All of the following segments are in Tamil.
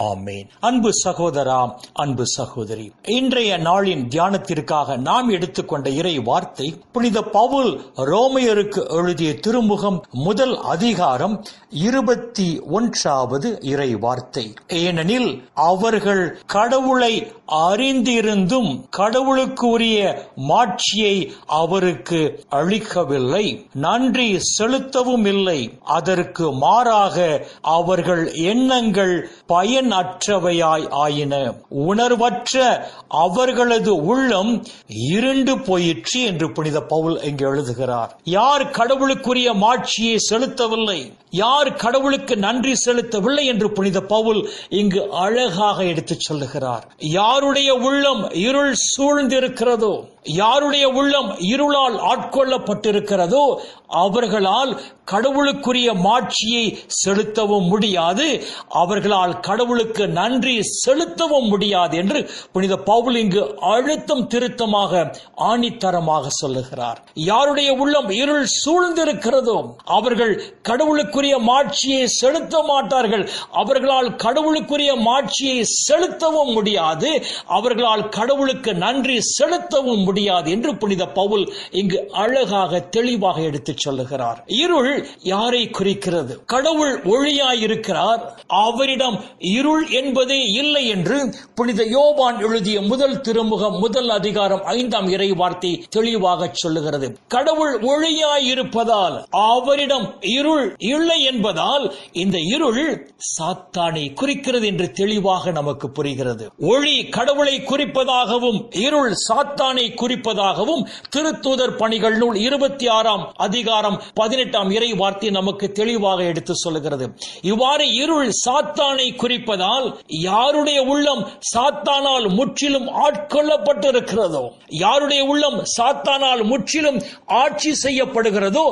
ஆமேன். அன்பு சகோதரா அன்பு சகோதரி இன்றைய நாளின் தியானத்திற்காக நாம் எடுத்துக்கொண்ட இறை வார்த்தை புனித பவுல் ரோமையருக்கு எழுதிய திருமுகம் முதல் அதிகாரம் இருபத்தி ஒன்றாவது இறை வார்த்தை. ஏனெனில் அவர்கள் கடவுளை அறிந்திருந்தும் கடவுளுக்கு உரிய மாட்சியை அவருக்கு அளிக்கவில்லை நன்றி செலுத்தவும் இல்லை அதற்கு மாறாக அவர்கள் எண்ணங்கள் பயன் பயனற்றவையாய் ஆயின. உணர்வற்ற அவர்களது உள்ளம் இருண்டு போயிற்று என்று புனித பவுல் இங்கு எழுதுகிறார். யார் கடவுளுக்குரிய மாட்சியை செலுத்தவில்லை யார் கடவுளுக்கு நன்றி செலுத்தவில்லை என்று புனித பவுல் இங்கு அழகாக எடுத்துச் சொல்லுகிறார். யாருடைய உள்ளம் இருள் சூழ்ந்திருக்கிறதோ யாருடைய உள்ளம் இருளால் ஆட்கொள்ளப்பட்டிருக்கிறதோ அவர்களால் கடவுளுக்குரிய மாட்சியை செலுத்தவும் முடியாது. அவர்களால் கடவுளுக்கு நன்றி செலுத்தவும் முடியாது என்று புனித பவுல் இங்கு அழுத்தம் திருத்தமாக ஆணித்தரமாக சொல்லுகிறார். யாருடைய உள்ளம் இருள் சூழ்ந்திருக்கிறதோ அவர்கள் கடவுளுக்குரிய மாட்சியை செலுத்த மாட்டார்கள். அவர்களால் கடவுளுக்குரிய மாட்சியை செலுத்தவும் முடியாது. அவர்களால் கடவுளுக்கு நன்றி செலுத்தவும் முடியாது முடியாது என்று புனித பவுல் இங்கு அழகாக தெளிவாக எடுத்துச் சொல்லுகிறார். இருள் யாரை குறிக்கிறது? கடவுள் ஒளியாயிருக்கிறார் அவரிடம் இருள் என்பதே இல்லை என்று புனித யோபான் எழுதிய முதல் திருமுகம் முதல் அதிகாரம் ஐந்தாம் இறை வார்த்தை தெளிவாக சொல்லுகிறது. கடவுள் ஒளியாயிருப்பதால் அவரிடம் இருள் இல்லை என்பதால் இந்த இருள் சாத்தானை குறிக்கிறது என்று தெளிவாக நமக்கு புரிகிறது. ஒளி கடவுளை குறிப்பதாகவும் இருள் சாத்தானை குறிப்பதாகவும் திருத்தூதர் பணிகள் நூல் இருபத்தி ஆறாம் அதிகாரம் பதினெட்டாம் இறை வார்த்தை நமக்கு தெளிவாக எடுத்து சொல்லுகிறது. இவ்வாறு இருள் சாத்தானை குறிப்பதால் யாருடைய உள்ளம் சாத்தானால் முற்றிலும் ஆட்கொள்ளப்பட்டிருக்கிறதோ யாருடைய உள்ளம் சாத்தானால் முற்றிலும் ஆட்சி செய்யப்படுகிறதோ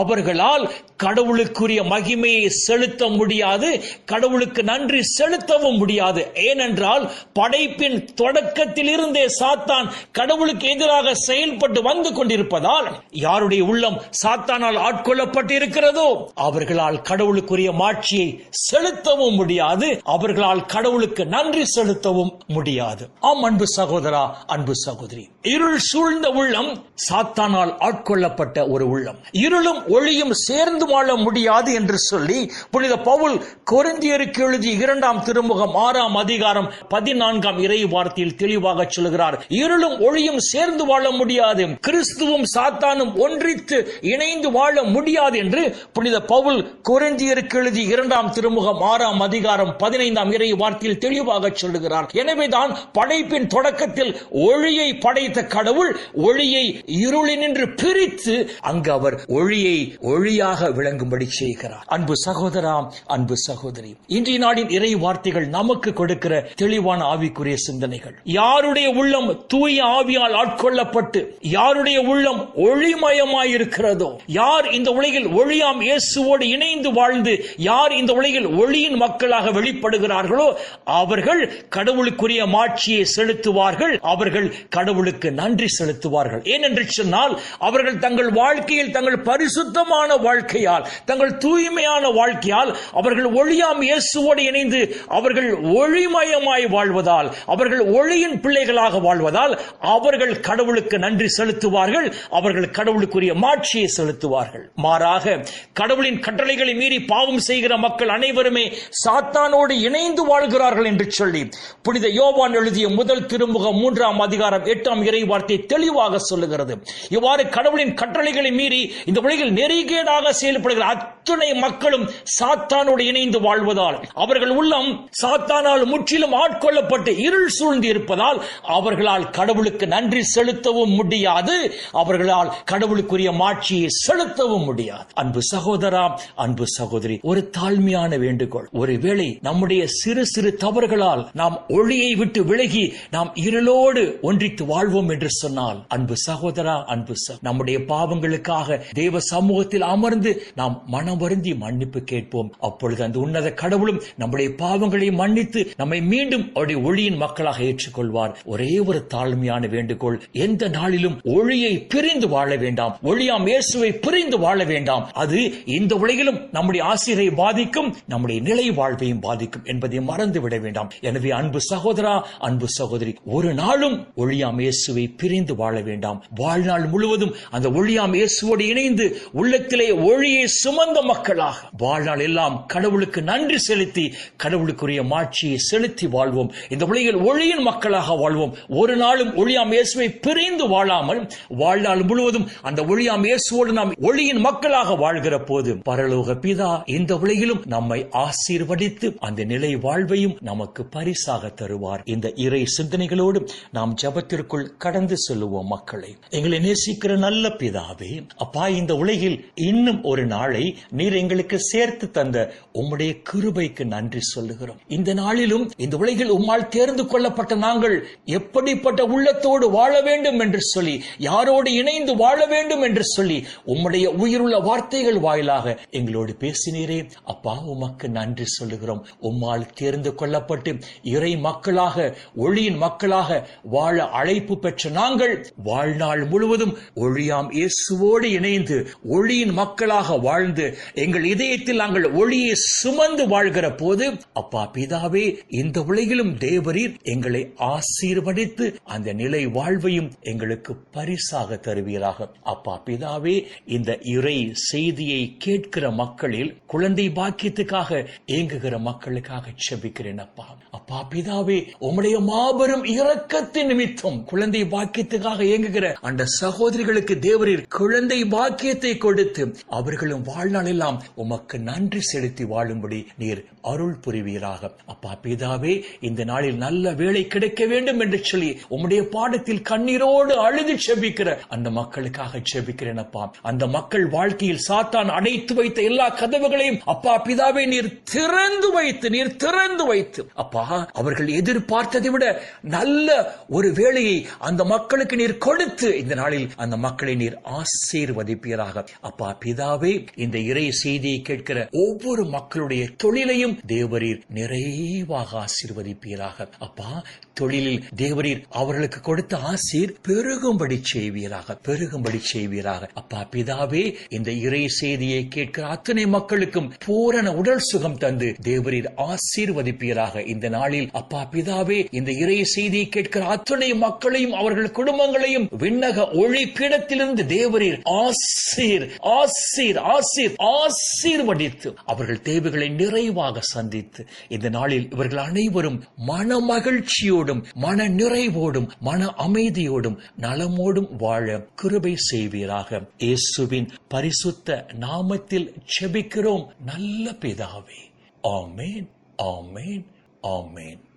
அவர்களால் கடவுளுக்குரிய மகிமையை செலுத்த முடியாது கடவுளுக்கு நன்றி செலுத்தவும் முடியாது. ஏனென்றால் படைப்பின் தொடக்கத்தில் இருந்தே சாத்தான் கடவுளுக்கு எதிராக செயல்பட்டு வந்து கொண்டிருப்பதால் யாருடைய உள்ளம் சாத்தானால் ஆட்கொள்ளப்பட்டு இருக்கிறதோ அவர்களால் கடவுளுக்குரிய மாட்சியை செலுத்தவும் முடியாது அவர்களால் கடவுளுக்கு நன்றி செலுத்தவும் முடியாது. ஆம் அன்பு சகோதரா அன்பு சகோதரி. இருள் சூழ்ந்த உள்ளம் சாத்தானால் ஆட்கொள்ளப்பட்ட ஒரு உள்ளம். இருளும் ஒளியும் சேர்ந்து வாழ முடியாது என்று சொல்லி புனித பவுல் கொரிந்தியருக்கு எழுதிய இரண்டாம் திருமுகம் ஆறாம் அதிகாரம் பதினான்காம் இறை வார்த்தையில் தெளிவாக சொல்கிறார். இருளும் ஒளியும் சேர்ந்து சேர்ந்து வாழ முடியாது. கிறிஸ்துவும் சாத்தானும் ஒன்றித்து இணைந்து வாழ முடியாது என்று புனித பவுல் குறைந்தியருக்கு எழுதி இரண்டாம் திருமுகம் ஆறாம் அதிகாரம் பதினைந்தாம் இறை வார்த்தையில் தெளிவாக சொல்லுகிறார். எனவேதான் படைப்பின் தொடக்கத்தில் ஒளியை படைத்த கடவுள் ஒளியை இருளினின்று பிரித்து அங்கு அவர் ஒளியை ஒளியாக விளங்கும்படி செய்கிறார். அன்பு சகோதரா அன்பு சகோதரி இன்றைய நாளின் இறை வார்த்தைகள் நமக்கு கொடுக்கிற தெளிவான ஆவிக்குரிய சிந்தனைகள். யாருடைய உள்ளம் தூய ஆவியால் ஆட்கொள்ள ஆட்கொள்ளப்பட்டு யாருடைய உள்ளம் ஒளிமயமாயிருக்கிறதோ யார் இந்த உலகில் ஒளியாம் இயேசுவோடு இணைந்து வாழ்ந்து யார் இந்த உலகில் ஒளியின் மக்களாக வெளிப்படுகிறார்களோ அவர்கள் கடவுளுக்குரிய மாட்சியை செலுத்துவார்கள் அவர்கள் கடவுளுக்கு நன்றி செலுத்துவார்கள். ஏனென்று சொன்னால் அவர்கள் தங்கள் வாழ்க்கையில் தங்கள் பரிசுத்தமான வாழ்க்கையால் தங்கள் தூய்மையான வாழ்க்கையால் அவர்கள் ஒளியாம் இயேசுவோடு இணைந்து அவர்கள் ஒளிமயமாய் வாழ்வதால் அவர்கள் ஒளியின் பிள்ளைகளாக வாழ்வதால் அவர்கள் கடவுளுக்கு நன்றி செலுத்துவார்கள் அவர்கள் கடவுளுக்குரிய மாட்சியை செலுத்துவார்கள். மாறாக கடவுளின் கட்டளைகளை மீறி பாவம் செய்கிற மக்கள் அனைவருமே சாத்தானோடு இணைந்து வாழ்கிறார்கள் என்று சொல்லி புனித யோவான் எழுதிய முதல் திருமுகம் மூன்றாம் அதிகாரம் எட்டாம் இறை வார்த்தை தெளிவாக சொல்லுகிறது. இவ்வாறு கடவுளின் கட்டளைகளை மீறி இந்த உலகில் நெறிகேடாக செயல்படுகிற அத்துணை மக்களும் சாத்தானோடு இணைந்து வாழ்வதால் அவர்கள் உள்ளம் சாத்தானால் முற்றிலும் ஆட்கொள்ளப்பட்டு இருள் சூழ்ந்து இருப்பதால் அவர்களால் கடவுளுக்கு நன்றி செலுத்தவும் முடியாது. அவர்களால் கடவுளுக்குரிய மாட்சியை செலுத்தவும் முடியாது. அன்பு சகோதரா அன்பு சகோதரி ஒரு தாழ்மையான வேண்டுகோள். ஒருவேளை நம்முடைய சிறு சிறு தவறுகளால் நாம் ஒளியை விட்டு விலகி நாம் இருளோடு ஒன்றித்து வாழ்வோம் என்று சொன்னால் அன்பு சகோதரா அன்பு ச- நம்முடைய பாவங்களுக்காக தேவ சமூகத்தில் அமர்ந்து நாம் மனம் வருந்தி மன்னிப்பு கேட்போம். அப்பொழுது அந்த உன்னத கடவுளும் நம்முடைய பாவங்களை மன்னித்து நம்மை மீண்டும் அவருடைய ஒளியின் மக்களாக ஏற்றுக்கொள்வார். ஒரே ஒரு தாழ்மையான வேண்டுகோள் எந்த நாளிலும் ஒளியை பிரிந்து வாழ வேண்டாம். ஒளியாம் இயேசுவை பிரிந்து வாழ வேண்டாம். அது இந்த உலகிலும் நம்முடைய ஆசிரியரை பாதிக்கும் நம்முடைய நிலை வாழ்வையும் பாதிக்கும் என்பதை மறந்து விட வேண்டாம். எனவே அன்பு சகோதரா அன்பு சகோதரி ஒரு நாளும் ஒளியாம் இயேசுவை பிரிந்து வாழ வேண்டாம். வாழ்நாள் முழுவதும் அந்த ஒளியாம் இயேசுவோடு இணைந்து உள்ளத்திலே ஒளியை சுமந்த மக்களாக வாழ்நாள் எல்லாம் கடவுளுக்கு நன்றி செலுத்தி கடவுளுக்குரிய மாட்சியை செலுத்தி வாழ்வோம். இந்த உலகில் ஒளியின் மக்களாக வாழ்வோம். ஒரு நாளும் ஒளியாம் இயேசுவை பிரிந்து வாழாமல் வாழ்நாள் முழுவதும் அந்த ஒளியாம் இயேசுவோடு நாம் ஒளியின் மக்களாக வாழ்கிற போது பரலோக பிதா இந்த உலகிலும் நம்மை ஆசீர்வதித்து அந்த நிலை வாழ்வையும் நமக்கு பரிசாக தருவார். இந்த இறை சிந்தனைகளோடு நாம் ஜபத்திற்குள் கடந்து செல்லுவோம் மக்களை. எங்களை நேசிக்கிற நல்ல பிதாவே அப்பா இந்த உலகில் இன்னும் ஒரு நாளை நீர் எங்களுக்கு சேர்த்து தந்த உம்முடைய கிருபைக்கு நன்றி சொல்லுகிறோம். இந்த நாளிலும் இந்த உலகில் உம்மால் தேர்ந்து கொள்ளப்பட்ட நாங்கள் எப்படிப்பட்ட உள்ளத்தோடு வாழ வேண்டும் என்று சொல்லி யாரோடு இணைந்து வாழ வேண்டும் என்று சொல்லி உம்முடைய உயிருள்ள வார்த்தைகள் வாயிலாக எங்களோடு பேசினீரே. அப்பா உமக்கு நன்றி சொல்லுகிறோம். உம்மால் தேர்ந்து கொள்ளப்பட்டு இறை மக்களாக ஒளியின் மக்களாக வாழ அழைப்பு பெற்ற நாங்கள் வாழ்நாள் முழுவதும் ஒளியாம் இயேசுவோடு இணைந்து ஒளியின் மக்களாக வாழ்ந்து எங்கள் இதயத்தில் நாங்கள் ஒளியை சுமந்து வாழ்கிற போது அப்பா பிதாவே இந்த உலகிலும் தேவரீர் எங்களை ஆசீர்வதித்து அந்த நிலை வாழ்வையும் எங்களுக்கு பரிசாக தருவீராக. அப்பா பிதாவே இந்த இறை செய்தியை கேட்கிற மக்களில் குழந்தை பாக்கியத்துக்காக ஏங்குகிற மக்களுக்காக செபிக்கிறேன் அப்பா. அப்பா பிதாவே உம்முடைய மாபெரும் இரக்கத்தின் நிமித்தம் குழந்தை பாக்கியத்துக்காக ஏங்குகிற அந்த சகோதரிகளுக்கு தேவரீர் குழந்தை பாக்கியத்தை கொடுத்து அவர்களும் வாழ்நாள் எல்லாம் உமக்கு நன்றி செலுத்தி வாழும்படி நீர் அருள் புரிவீராக. அப்பா பிதாவே இந்த நாளில் நல்ல வேலை கிடைக்க வேண்டும் என்று சொல்லி உம்முடைய பாடத்தில் கண் கண்ணீரோடு அழுது செபிக்கிற. அந்த மக்களுக்காக செபிக்கிறேன் அப்பா. அந்த மக்கள் வாழ்க்கையில் சாத்தான் அடைத்து வைத்த எல்லா கதவுகளையும் அப்பா பிதாவை நீர் திறந்து வைத்து நீர் திறந்து வைத்து. அப்பா அவர்கள் எதிர்பார்த்ததை விட நல்ல ஒரு வேலையை அந்த மக்களுக்கு நீர் கொடுத்து இந்த நாளில் அந்த மக்களை நீர் ஆசீர்வதிப்பீராக. அப்பா பிதாவே இந்த இறை செய்தியை கேட்கிற ஒவ்வொரு மக்களுடைய தொழிலையும் தேவரீர் நிறைவாக ஆசீர்வதிப்பீராக. அப்பா தொழிலில் தேவரீர் அவர்களுக்கு கொடுத்த ஆசீர் சீர் பெருகும்படி செய்வீராக பெருகும்படி செய்வீராக. அப்பா பிதாவே இந்த இறை செய்தியை கேட்கிற அத்தனை மக்களுக்கும் பூரண உடல் சுகம் தந்து தேவரீர் ஆசீர்வதிப்பீராக. இந்த நாளில் அப்பா பிதாவே இந்த இறை செய்தியை கேட்கிற அத்தனை மக்களையும் அவர்கள் குடும்பங்களையும் விண்ணக ஒளி பீடத்திலிருந்து தேவரீர் ஆசீர் ஆசீர் ஆசீர் ஆசீர்வதித்து அவர்கள் தேவைகளை நிறைவாக சந்தித்து இந்த நாளில் இவர்கள் அனைவரும் மன மகிழ்ச்சியோடும் மன நிறைவோடும் மன அமைதி நீதியோடும் நலமோடும் வாழ கிருபை செய்வீராக. இயேசுவின் பரிசுத்த நாமத்தில் செபிக்கிறோம் நல்ல பிதாவே. ஆமேன் ஆமேன் ஆமேன்.